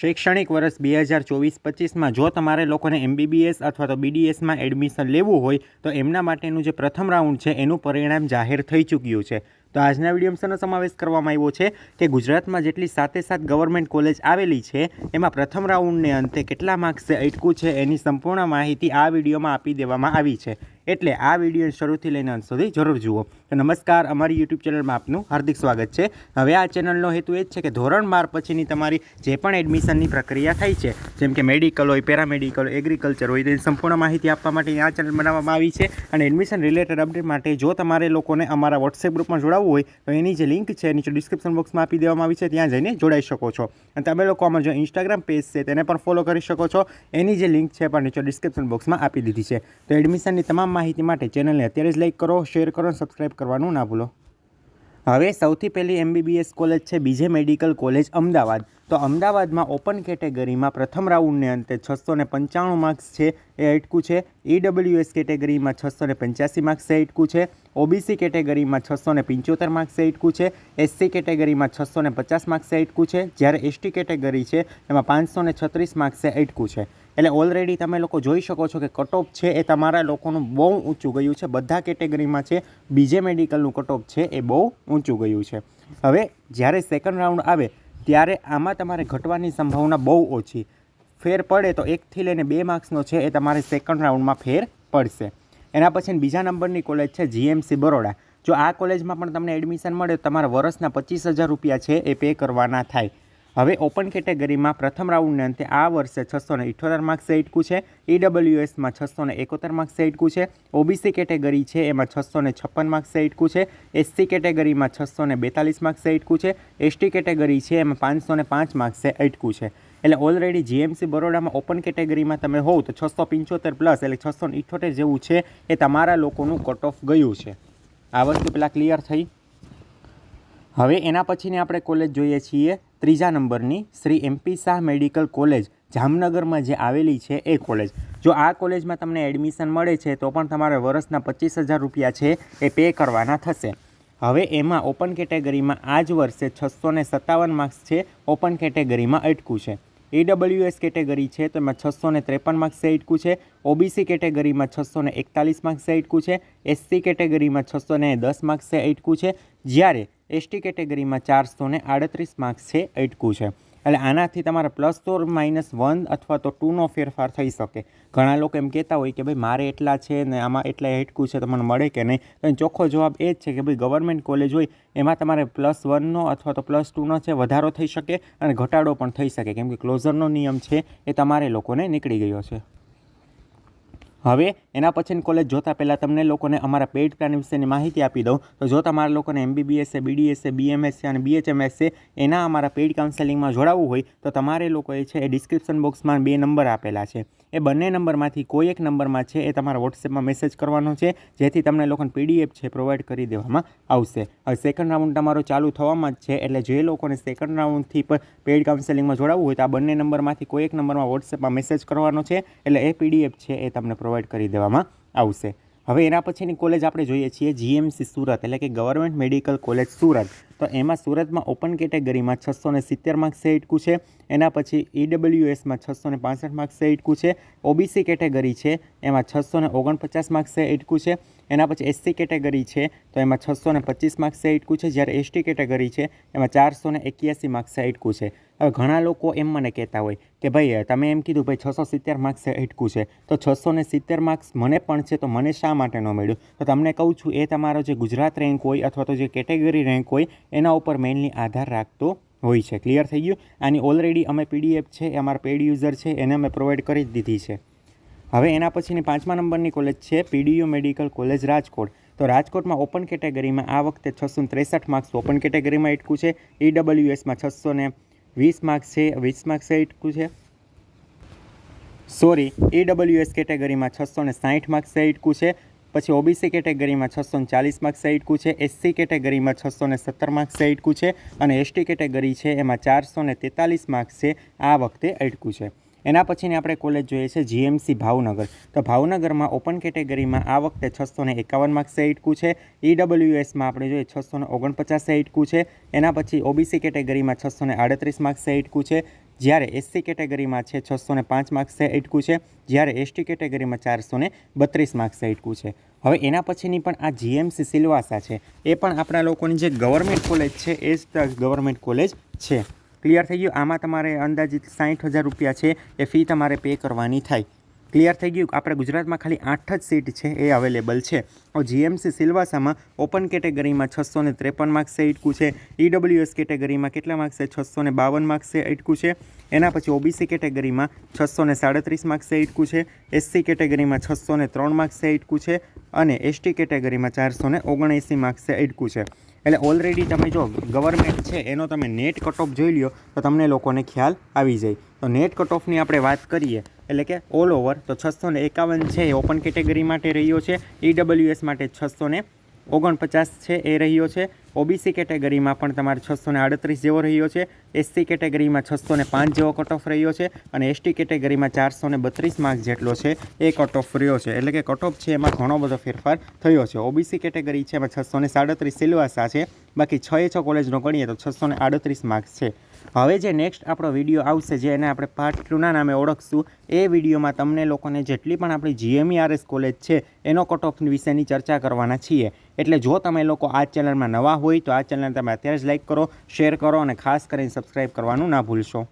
શૈક્ષણિક વર્ષ બે હજાર ચોવીસ પચીસમાં જો તમારે લોકોને એમબીબીએસ અથવા તો બીડીએસમાં એડમિશન લેવું હોય, તો એમના માટેનું જે પ્રથમ રાઉન્ડ છે, એનું પરિણામ જાહેર થઈ ચૂક્યું છે. તો આજના વિડીયોમાં સમાવેશ કરવામાં આવ્યો છે કે ગુજરાતમાં જેટલી સાતે સાત ગવર્મેન્ટ કોલેજ આવેલી છે, એમાં પ્રથમ રાઉન્ડને અંતે કેટલા માર્ક્સે અટકું છે, એની સંપૂર્ણ માહિતી આ વિડીયોમાં આપી દેવામાં આવી છે. એટલે આ વીડિયો શરૂથી લઈને અંત સુધી જરૂર જુઓ. નમસ્કાર, અમારી યુટ્યુબ ચેનલમાં આપનું હાર્દિક સ્વાગત છે. હવે આ ચેનલનો હેતુ એ જ છે કે ધોરણ બાર પછીની તમારી જે પણ એડમિશનની પ્રક્રિયા થઈ છે, જેમ કે મેડિકલ હોય પેરામેડિકલ હોય એગ્રીકલ્ચર હોય, તેની સંપૂર્ણ માહિતી આપવા માટે આ ચેનલ બનાવવામાં આવી છે. અને એડમિશન રિલેટેડ અપડેટ માટે જો તમારે લોકોને અમારા વોટ્સએપ ગ્રુપમાં જોડાવવું હોય, તો એની જે લિંક છે, નીચે ડિસ્ક્રિપ્શન બોક્સમાં આપી દેવામાં આવી છે, ત્યાં જઈને જોડાઈ શકો છો. અને તમે લોકો અમારું જો ઇન્સ્ટાગ્રામ પેજ છે, તેને પણ ફોલો કરી શકો છો. એની જે લિંક છે પણ નીચે ડિસ્ક્રિપ્શન બોક્સમાં આપી દીધી છે. તો એડમિશનની તમામ માહિતી માટે ચેનલને અત્યારે જ લાઇક કરો, શેર કરો અને સબસ્ક્રાઈબ કરવાનું ના ભૂલો. હવે સૌથી પહેલી એમબીબીએસ કોલેજ છે, બીજે મેડિકલ કોલેજ, અમદાવાદ. તો અમદાવાદમાં ઓપન કેટેગરીમાં પ્રથમ રાઉન્ડને અંતે છસો ને પંચાણું માર્ક્સ છે એ અટકું છે. ઈડબ્લ્યુએસ કેટેગરીમાં છસો ને પંચ્યાસી માર્ક્સે અટકું છે. ઓબીસી કેટેગરીમાં છસો ને પંચોતેર માર્ક્સે અટકું છે. એસસી કેટેગરીમાં છસો ને પચાસ માર્ક્સે અટકું છે. જ્યારે એસટી કેટેગરી છે, એમાં પાંચસો ને છત્રીસ માર્ક્સે અટકું છે. એટલે ઓલરેડી તમે લોકો જોઈ શકો છો કે કટઓફ છે એ તમારા લોકોનું બહુ ઊંચું ગયું છે. બધા કેટેગરીમાં છે. બીજે મેડિકલનું કટઓફ છે એ બહુ ઊંચું ગયું છે. હવે જ્યારે સેકન્ડ રાઉન્ડ આવે ત્યારે આમાં તમારે ઘટવાની સંભાવના બહુ ઓછી. ફેર પડે તો એકથી લઈને બે માર્ક્સનો છે એ તમારે સેકન્ડ રાઉન્ડમાં ફેર પડશે. એના પછી બીજા નંબરની કોલેજ છે જીએમસી બરોડા. જો આ કોલેજમાં પણ તમને એડમિશન મળે તમારા વર્ષના પચીસ હજાર રૂપિયા છે એ પે કરવાના થાય. હવે ઓપન કેટેગરીમાં પ્રથમ રાઉન્ડને અંતે આ વર્ષે છસો ને ઇઠોતેર માર્ક્સે અટકું છે. ઈડબ્લ્યુએસમાં છસો ને એકોતેર માર્ક્સે એટકું છે. ઓબીસી કેટેગરી છે, એમાં છસો ને છપ્પન માર્ક્સે એટકું છે. એસસી કેટેગરીમાં છસો ને બેતાલીસ માર્ક્સે અટકું છે. એસટી કેટેગરી છે, એમાં પાંચસો ને પાંચ માર્ક્સે અટકું છે. એટલે ઓલરેડી જીએમસી બરોડામાં ઓપન કેટેગરીમાં તમે હોવ તો છસો પંચોતેર પ્લસ એટલે છસો ને ઇઠોતેર જેવું છે એ તમારા લોકોનું કટ ઓફ ગયું છે. આ વસ્તુ પહેલાં ક્લિયર થઈ. હવે એના પછીની આપણે કોલેજ જોઈએ છીએ. ત્રીજા નંબરની Shri MP Shah medical college, જામનગરમાં જે આવેલી છે એ કોલેજ. જો આ કોલેજમાં તમને એડમિશન મળે છે, તો પણ તમારે વર્ષના પચીસ હજાર રૂપિયા છે એ પે કરવાના થશે. હવે એમાં ઓપન કેટેગરીમાં આ જ વર્ષે છસો સત્તાવન માર્ક્સ છે, ઓપન કેટેગરીમાં અટકું છે. ઈડબ્લ્યુએસ કેટેગરી છે, તો એમાં છસો ને ત્રેપન માર્ક્સે અટકું છે. ઓબીસી કેટેગરીમાં છસો ને એકતાલીસ માર્ક્સે અટકું છે. એસસી કેટેગરીમાં છસો ને દસ માર્ક્સે અટકું છે. જ્યારે એસટી કેટેગરીમાં ચારસો ને આડત્રીસ માર્ક્સે અટકું છે. એટલે આનાથી તમારે પ્લસ તો માઇનસ વન અથવા તો ટુનો ફેરફાર થઈ શકે. ઘણા લોકો એમ કહેતા હોય કે, ભાઈ, મારે એટલા છે ને આમાં એટલા હેટકું છે તો મને મળે કે નહીં? તો ચોખ્ખો જવાબ એ જ છે કે, ભાઈ ગવર્મેન્ટ કોલેજ હોય, એમાં તમારે પ્લસ વનનો અથવા તો પ્લસ ટુનો છે, વધારો થઈ શકે અને ઘટાડો પણ થઈ શકે. કેમ કે ક્લોઝરનો નિયમ છે, એ તમારે લોકોને નીકળી ગયો છે. હવે એના પછીની કોલેજ જોતાં પહેલાં તમને લોકોને અમારા પેઇડ પ્લાન વિશેની માહિતી આપી દઉં. તો જો તમારા લોકોને એમબીબીએસ છે બીડીએસ બીએમએસ છે અને બીએચએમએસ છે એના અમારા પેઇડ કાઉન્સેલિંગમાં જોડાવવું હોય, તો તમારે લોકોએ છે એ ડિસ્ક્રિપ્શન બોક્સમાં બે નંબર આપેલા છે. એ બંને નંબરમાંથી કોઈ એક નંબરમાં છે એ તમારા વોટ્સએપમાં મેસેજ કરવાનો છે, જેથી તમને લોકોને પીડીએફ છે પ્રોવાઈડ કરી દેવામાં આવશે. હવે સેકન્ડ રાઉન્ડ તમારો ચાલુ થવામાં જ છે, એટલે જે લોકોને સેકન્ડ રાઉન્ડથી પણ પેઇડ કાઉન્સેલિંગમાં જોડાવવું હોય તો આ બંને નંબરમાંથી કોઈ એક નંબરમાં વોટ્સએપમાં મેસેજ કરવાનો છે, એટલે એ પીડીએફ છે એ તમને પ્રોવાઈડ કરી દેવામાં આવશે. હવે એના પછીની કોલેજ આપણે જોઈએ છીએ જીએમસી સુરત, એટલે કે ગવર્મેન્ટ મેડિકલ કોલેજ સુરત. તો એમાં સુરતમાં ઓપન કેટેગરીમાં છસો ને સિત્તેર માર્ક્સે ઇટકું છે. એના પછી ઈડબ્લ્યુએસમાં છસો ને પાસઠ માર્ક્સે ઇટકું છે. ઓબીસી કેટેગરી છે, એમાં છસો ને ઓગણપચાસ માર્ક્સે ઇટકું છે. એના પછી એસસી કેટેગરી છે, તો એમાં છસો ને પચીસ માર્ક્સે ઇટકું છે. જ્યારે એસટી કેટેગરી છે, એમાં ચારસો ને એક્યાસી માર્ક્સે ઇટકું છે. હવે ઘણા લોકો એમ મને કહેતા હોય કે ભાઈ તમે એમ કીધું, ભાઈ, છસો સિત્તેર માર્ક્સ અટકું છે. તો છસો ને સિત્તેર માર્ક્સ મને પણ છે તો મને શા માટે ન મળ્યું? તો તમને કહું છું, એ તમારો જે ગુજરાત રેન્ક હોય અથવા તો જે કેટેગરી રેન્ક હોય, એના ઉપર મેઇનલી આધાર રાખતો હોય છે. ક્લિયર થઈ ગયું? આની ઓલરેડી અમે પીડીએફ છે, એ અમારા પેડ યુઝર છે, એને અમે પ્રોવાઈડ કરી જ દીધી છે. હવે એના પછીની પાંચમા નંબરની કોલેજ છે પીડીયુ મેડિકલ કોલેજ રાજકોટ. તો રાજકોટમાં ઓપન કેટેગરીમાં આ વખતે છસો ત્રેસઠ માર્ક્સ ઓપન કેટેગરીમાં એટકું છે. ઈડબ્લ્યુએસમાં છસો ને વીસ માર્ક્સ છે, વીસ માર્ક્સ અટકું છે. સોરી ઈડબ્લ્યુએસ કેટેગરીમાં છસો ને સાઠ માર્ક્સ અટકું છે. પછી ઓબીસી કેટેગરીમાં છસો ને ચાલીસ માર્ક્સ અટકું છે. એસસી કેટેગરીમાં છસો ને સત્તર માર્ક્સ અટકું છે. અને એસટી કેટેગરી છે, એમાં ચારસો ને તેતાલીસ માર્ક્સ છે આ વખતે અટકું છે. એના પછીની આપણે કોલેજ જોઈએ છે જીએમસી ભાવનગર. તો ભાવનગરમાં ઓપન કેટેગરીમાં આ વખતે છસો ને એકાવન માર્ક્સ અટકું છે. ઈડબ્લ્યુએસમાં આપણે જોઈએ છસો ને ઓગણપચાસે અટકું છે. એના પછી ઓબીસી કેટેગરીમાં છસો ને આડત્રીસ માર્ક્સે અટકું છે. જ્યારે એસસી કેટેગરીમાં છે છસો ને પાંચ માર્ક્સે એટકું છે. જ્યારે એસટી કેટેગરીમાં ચારસો ને બત્રીસ માર્ક્સે એટકું છે. હવે એના પછીની પણ આ જીએમસી સિલવાસા છે. એ પણ આપણા લોકોની જે ગવર્મેન્ટ કોલેજ છે, એ જ ગવર્મેન્ટ કોલેજ છે. ક્લિયર થઈ ગયું? આમાં તમારે અંદાજિત સાઠ હજાર રૂપિયા છે. એ ફી તમારે પે કરવાની થાય. ક્લિયર થઈ ગયું? આપણે ગુજરાતમાં ખાલી આઠ જ સીટ છે. એ અવેલેબલ છે. જીએમસી સિલવાસામાં ઓપન કેટેગરીમાં છસો ને ત્રેપન માર્ક્સે ઇટકું છે. ઈડબ્લ્યુએસ કેટેગરીમાં કેટલા માર્ક્સે છસો ને બાવન માર્ક્સે ઇટકું છે. એના પછી ઓબીસી કેટેગરીમાં છસો ને સાડત્રીસ માર્ક્સે ઇટકું છે. એસસી કેટેગરીમાં છસો ને ત્રણ માર્ક્સે ઇટકું છે. અને એસટી કેટેગરીમાં ચારસો ને ઓગણએંસી માર્ક્સે ઇટકું છે. એટલે ઓલરેડી તમે જો ગવર્મેન્ટ છે, એનો તમે નેટ કટ ઓફ જોઈ લ્યો, તો તમને લોકોને ખ્યાલ આવી જાય. તો નેટ કટ ઓફની આપણે વાત કરીએ, એટલે કે ઓલ ઓવર તો છસો ને એકાવન છે એ ઓપન કેટેગરી માટે રહ્યો છે ઈડબલ્યુએસ માટે છસો ઓગણપચાસ છે એ રહ્યો છે. ઓબીસી કેટેગરીમાં પણ તમારે છસો આડત્રીસ જેવો રહ્યો છે. એસસી કેટેગરીમાં છસો ને પાંચ જેવો કટ ઓફ રહ્યો છે અને એસટી કેટેગરીમાં ચારસો ને બત્રીસ માર્ક જેટલો છે એ કટ ઓફ રહ્યો છે. એટલે કે કટ ઓફ છે એમાં ઘણો બધો ફેરફાર થયો છે. ઓબીસી કેટેગરી છે એમાં છસો ને સાડત્રીસ સિલવાસા છે. બાકી છ એ છ કોલેજનો ગણીએ તો છસો આડત્રીસ માર્ક્સ છે. હવે જે નેક્સ્ટ આપણો વીડિયો આવશે જે એને આપણે પાર્ટ ટુના નામે ઓળખશું, એ વિડીયોમાં તમને લોકોને જેટલી પણ આપણી જીએમઈઆરએસ કોલેજ છે, એનો કટ ઓફ વિશેની ચર્ચા કરવાના છીએ. એટલે જો તમે લોકો આ ચેનલમાં નવા હોય, તો આ ચેનલ તમે અત્યારે જ લાઈક કરો શેર કરો, અને ખાસ કરીને સબસ્ક્રાઈબ કરવાનું ના ભૂલશો.